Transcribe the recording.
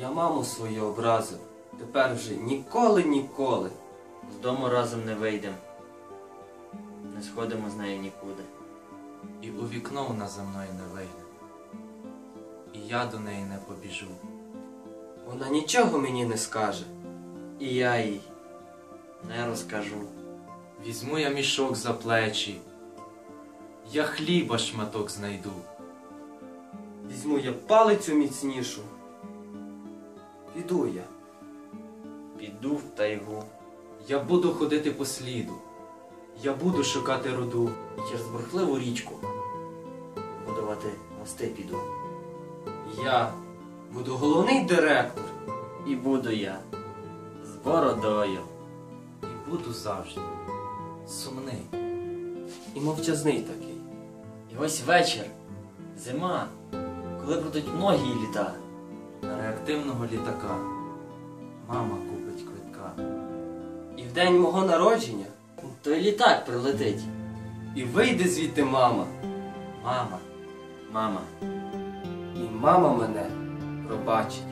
Я маму свою образив. Тепер вже ніколи, ніколи. З дому разом не вийдем. Не сходимо з нею нікуди. І у вікно вона за мною не вийде. І я до неї не побіжу. Вона нічого мені не скаже. І я їй не розкажу. Візьму я мішок за плечі. Я хліба шматок знайду. Візьму я палицю міцнішу. Піду я. Піду в тайгу. Я буду ходити по сліду. Я буду шукати руду. І через бурхливу річку будувати мости піду. Я буду головний директор. І буду я з бородою. І буду завжди сумний. І мовчазний такий. І ось вечір, зима, коли пройдуть многі літа. На реактивного літака мама купить квитка. І в день мого народження. Той літак прилетить. І вийде звідти мама. Мама, мама. І мама мене пробачить.